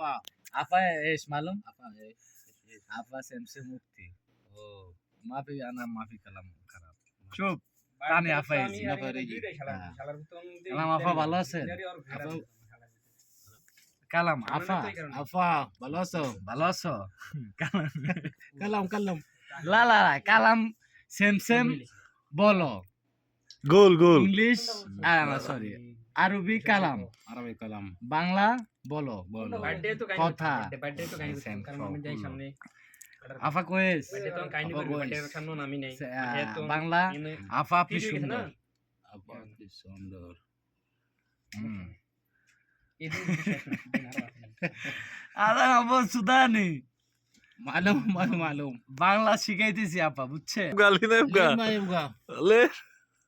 আফা আপা এস মালুম আফা এ আপা সেমসে মুক্তি ও মাফি আনা মাফি কালাম খারাপ। চুপ। কানে আফা আমি এসি ভিতর আমি যে- কালাম আফা ভালো আছেন? কালাম আফা। আফা ভালো আছো? ভালো আছো? কালাম। কালাম কালাম। লা লা লা, কালাম সেম সেম বলো। গোল গোল। ইংলিশ? সরি আরবি কালাম। আরবি কালাম। বাংলা বলো। বলো। কথা। আফা কোয়েস। বাংলা আফা আপনি? সুন্দর। আফা সুন্দর। সুদানি। মালুম মালুম মালুম। বাংলা শিখাইতেছি আপা বুঝছে? গালি না গা লে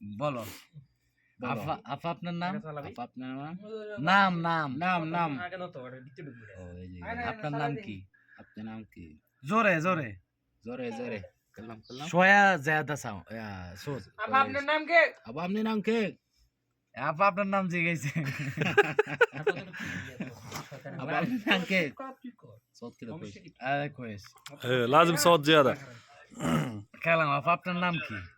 বলো বলো। আপা আপা আপনার নাম আগে চালাবি। আপা আপনার নাম নাম নাম নাম নাম আগে না তো এটা ভিতরে ঢুকবে ও এই যে আপনার নাম কি আপনার নাম কি জোরে জোরে জোরে জোরে কালাম কালাম সোয়া জায়দা সাও সোজ আপা আপনার নাম কে আবা আপনি নাম কে আপা আপনার নাম জিজ্ঞাসা আবা আপনি নাম কে তুই কর সত কিদা কইস সমস্যা কি আরে কইস إيه، لازم صوت زياده কালাম আপা আপনার নাম কি এই ইয়া,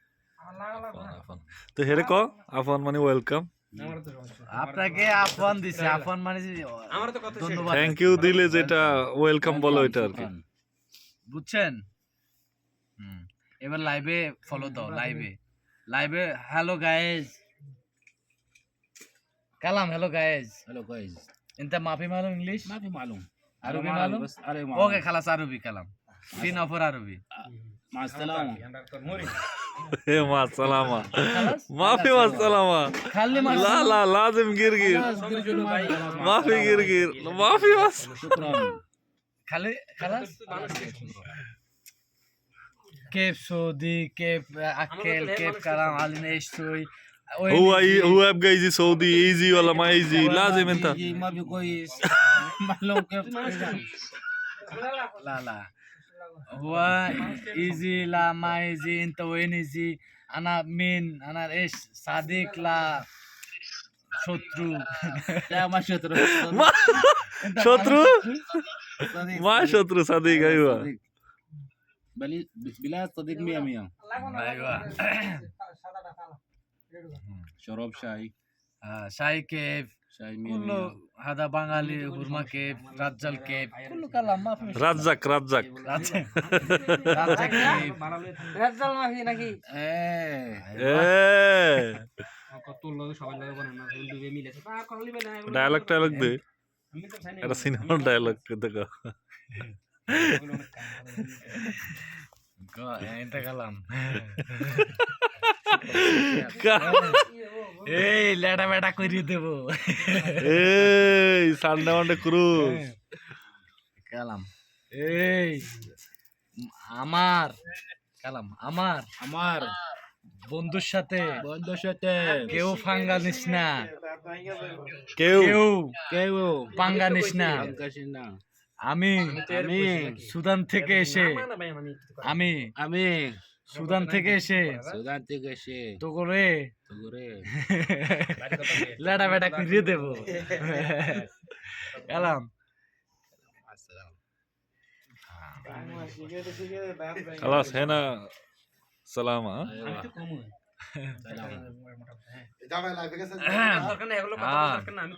তো হেরে মানে ওয়েলকাম আপনাকে দিছে মানে থ্যাংক ইউ দিলে যেটা ওয়েলকাম বলো এটা আর কি। বুঝছেন? এবার লাইভে ফলো দাও লাইভে লাইভে hello guys Kalam hello guys hello guys মাফি মালুম ইংলিশ? মাফি মালুম। আরবি মালুম ওকে খালাস আরবি কালাম। সিন অফর আরবি। مع السلامة ايه مع السلامة ما في مع السلامة لا لا لازم قرقير ما في قرقير ما في بس شكرا خلي خلاص كيف سعودي كيف عكال كيف كلام علي نشتوي هو هو يبقى ايزي سعودي ايزي ولا ما ايزي لازم انت ما بيقول معلوم كيف لا لا وايزي لا ما يجي انت وين يجي انا مين انا ايش صديق لا شطرو لا ما شطرو ما شطرو ما شطرو صديق ايوه بل بلا صديق 100 100 ايوه شرب شاي শাহী কেভ কুল্লু হাদা বাঙালি হুরমা কেভ রাজ্জাল কেভ। কুল্লু কালাম মাফি রাজ্জাক রাজ্জাক। রাজ্জাক। রাজ্জাল মাফি নাকি? এ। কত ডায়লগ টায়লগ দে। এটা সিনেমার ডায়লগ দেখো। এটা কালাম। এই লেটা বেটা করিয়ে দেব। এই সানডে মানডে ক্রুজ কালাম এই। আমার কালাম আমার। আমার বন্ধুর সাথে। বন্ধুর সাথে। কেউ ফাঙ্গা নিস না। কেউ। কেউ। কেউ। পাঙ্গা নিস না না। আমি আমি সুদান থেকে এসে আমি। আমি সুদান থেকে এসে সুদান থেকে এসে তো করে তো করে লেটা বেটা করিয়ে দেব কালাম خلاص هنا سلامة ها؟ আইওয়া সালাম দরকার নেই এগুলো কথা বলার দরকার না আমি